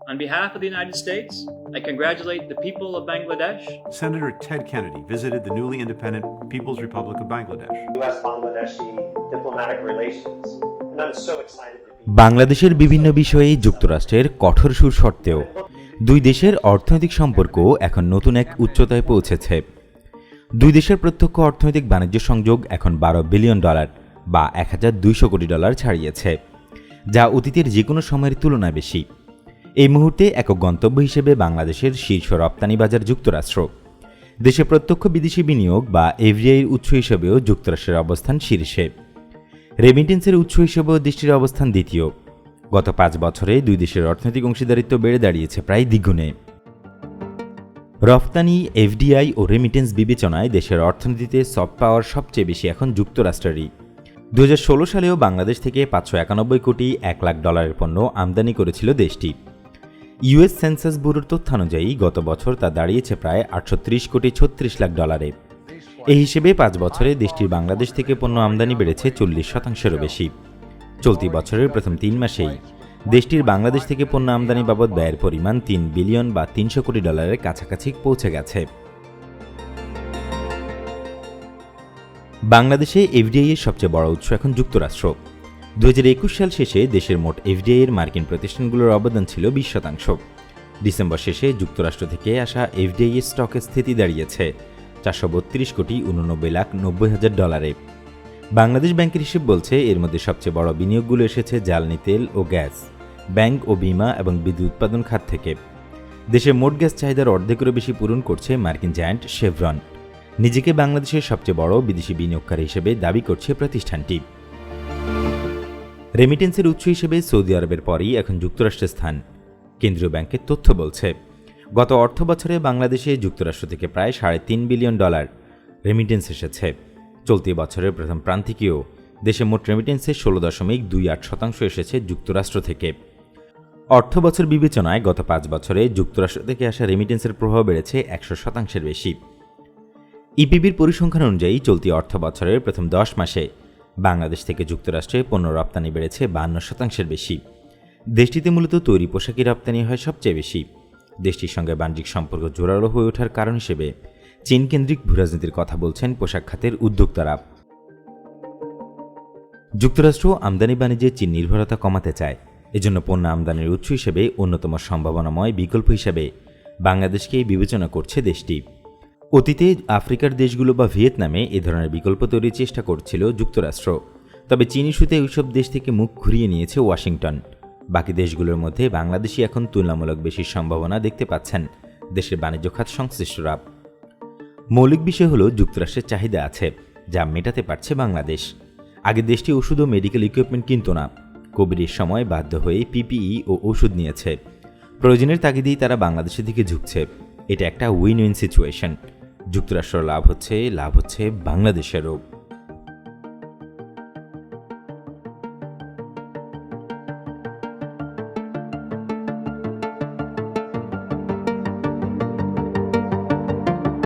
On behalf of the United States, I congratulate the people of Bangladesh Senator Ted Kennedy visited the newly independent People's Republic of Bangladesh. U.S. Bangladeshi diplomatic relations. And I'm so excited বাংলাদেশের বিভিন্ন বিষয়ে যুক্তরাষ্ট্রের কঠোর সুর সত্ত্বেও দুই দেশের অর্থনৈতিক সম্পর্ক এখন নতুন এক উচ্চতায় পৌঁছেছে দুই দেশের প্রত্যক্ষ অর্থনৈতিক বাণিজ্য সংযোগ এখন বারো বিলিয়ন ডলার বা এক হাজার দুইশো কোটি ডলার ছাড়িয়েছে যা অতীতের যে কোনো সময়ের তুলনায় বেশি এই মুহূর্তে একক গন্তব্য হিসেবে বাংলাদেশের শীর্ষ রপ্তানি বাজার যুক্তরাষ্ট্র। দেশে প্রত্যক্ষ বিদেশি বিনিয়োগ বা এফডিআইয়ের উৎস হিসেবেও যুক্তরাষ্ট্রের অবস্থান শীর্ষে। রেমিটেন্সের উৎস হিসেবেও দেশটির অবস্থান দ্বিতীয়। গত পাঁচ বছরে দুই দেশের অর্থনৈতিক অংশীদারিত্ব বেড়ে দাঁড়িয়েছে প্রায় দ্বিগুণে। রফতানি এফডিআই ও রেমিটেন্স বিবেচনায় দেশের অর্থনীতিতে সফট পাওয়ার সবচেয়ে বেশি এখন যুক্তরাষ্ট্রেরই। দু হাজার ষোলো সালেও বাংলাদেশ থেকে পাঁচশো একানব্বই কোটি এক লাখ ডলারের পণ্য আমদানি করেছিল দেশটি। ইউএস সেন্সাস ব্যুরোর তথ্যানুযায়ী গত বছর তা দাঁড়িয়েছে প্রায় আটশো ত্রিশ কোটি ছত্রিশ লাখ ডলারে। এই হিসেবে পাঁচ বছরে দেশটির বাংলাদেশ থেকে পণ্য আমদানি বেড়েছে চল্লিশ শতাংশেরও বেশি। চলতি বছরের প্রথম তিন মাসেই দেশটির বাংলাদেশ থেকে পণ্য আমদানি বাবদ ব্যয়ের পরিমাণ তিন বিলিয়ন বা তিনশো কোটি ডলারের কাছাকাছি পৌঁছে গেছে। বাংলাদেশে এফডিআই এর সবচেয়ে বড় উৎস এখন যুক্তরাষ্ট্র। দু হাজার একুশ সাল শেষে দেশের মোট এফডিআই এর মার্কিন প্রতিষ্ঠানগুলোর অবদান ছিল বিশ শতাংশ। ডিসেম্বর শেষে যুক্তরাষ্ট্র থেকে আসা এফডিআই এর স্টকের স্থিতি দাঁড়িয়েছে চারশো বত্রিশ কোটি উননব্বই লাখ নব্বই হাজার ডলারে। বাংলাদেশ ব্যাংকের হিসেব বলছে এর মধ্যে সবচেয়ে বড় বিনিয়োগগুলো এসেছে জ্বালানি তেল ও গ্যাস, ব্যাংক ও বিমা এবং বিদ্যুৎ উৎপাদন খাত থেকে। দেশে মোট গ্যাস চাহিদার অর্ধেকেরও বেশি পূরণ করছে মার্কিন জায়ান্ট শেভরন। নিজেকে বাংলাদেশের সবচেয়ে বড় বিদেশি বিনিয়োগকারী হিসেবে দাবি করছে প্রতিষ্ঠানটি। রেমিটেন্সের উৎস হিসেবে সৌদি আরবের পরই এখন যুক্তরাষ্ট্রের স্থান। কেন্দ্রীয় ব্যাংকের তথ্য বলছে, গত অর্থ বছরে বাংলাদেশে যুক্তরাষ্ট্র থেকে প্রায় সাড়ে তিন বিলিয়ন ডলার রেমিটেন্স এসেছে। চলতি বছরের প্রথম প্রান্তিকেও দেশে মোট রেমিটেন্সের ষোলো দশমিক দুই আট শতাংশ এসেছে যুক্তরাষ্ট্র থেকে। অর্থ বছর বিবেচনায় গত পাঁচ বছরে যুক্তরাষ্ট্র থেকে আসা রেমিটেন্সের প্রভাব বেড়েছে একশো শতাংশের বেশি। ইপিবির পরিসংখ্যান অনুযায়ী চলতি অর্থ বছরের প্রথম দশ মাসে বাংলাদেশ থেকে যুক্তরাষ্ট্রে পণ্য রপ্তানি বেড়েছে বান্ন শতাংশের বেশি। দেশটিতে মূলত তৈরি পোশাকি রপ্তানি হয় সবচেয়ে বেশি। দেশটির সঙ্গে বাণিজ্যিক সম্পর্ক জোরালো হয়ে ওঠার কারণ হিসেবে চীন কেন্দ্রিক ভূরাজনীতির কথা বলছেন পোশাক খাতের উদ্যোক্তারা। যুক্তরাষ্ট্র আমদানি বাণিজ্যে চীন নির্ভরতা কমাতে চায়। এজন্য পণ্য আমদানির উৎস হিসেবে অন্যতম সম্ভাবনাময় বিকল্প হিসেবে বাংলাদেশকেই বিবেচনা করছে দেশটি। অতীতে আফ্রিকার দেশগুলো বা ভিয়েতনামে এ ধরনের বিকল্প তৈরির চেষ্টা করছিল যুক্তরাষ্ট্র। তবে চীন ইস্যুতে ওইসব দেশ থেকে মুখ ঘুরিয়ে নিয়েছে ওয়াশিংটন। বাকি দেশগুলোর মধ্যে বাংলাদেশই এখন তুলনামূলক বেশি সম্ভাবনা দেখতে পাচ্ছেন দেশের বাণিজ্য খাত সংশ্লিষ্টরা। মৌলিক বিষয় হলো যুক্তরাষ্ট্রের চাহিদা আছে, যা মেটাতে পারছে বাংলাদেশ। আগে দেশটি ওষুধ ও মেডিকেল ইকুইপমেন্ট কিনত না। কোভিডের সময় বাধ্য হয়ে পিপিই ও ওষুধ নিয়েছে। প্রয়োজনের তাগিদেই তারা বাংলাদেশের দিকে ঝুঁকছে। এটা একটা উইন উইন সিচুয়েশন। যুক্তরাষ্ট্র লাভ হচ্ছে লাভ হচ্ছে বাংলাদেশেরও।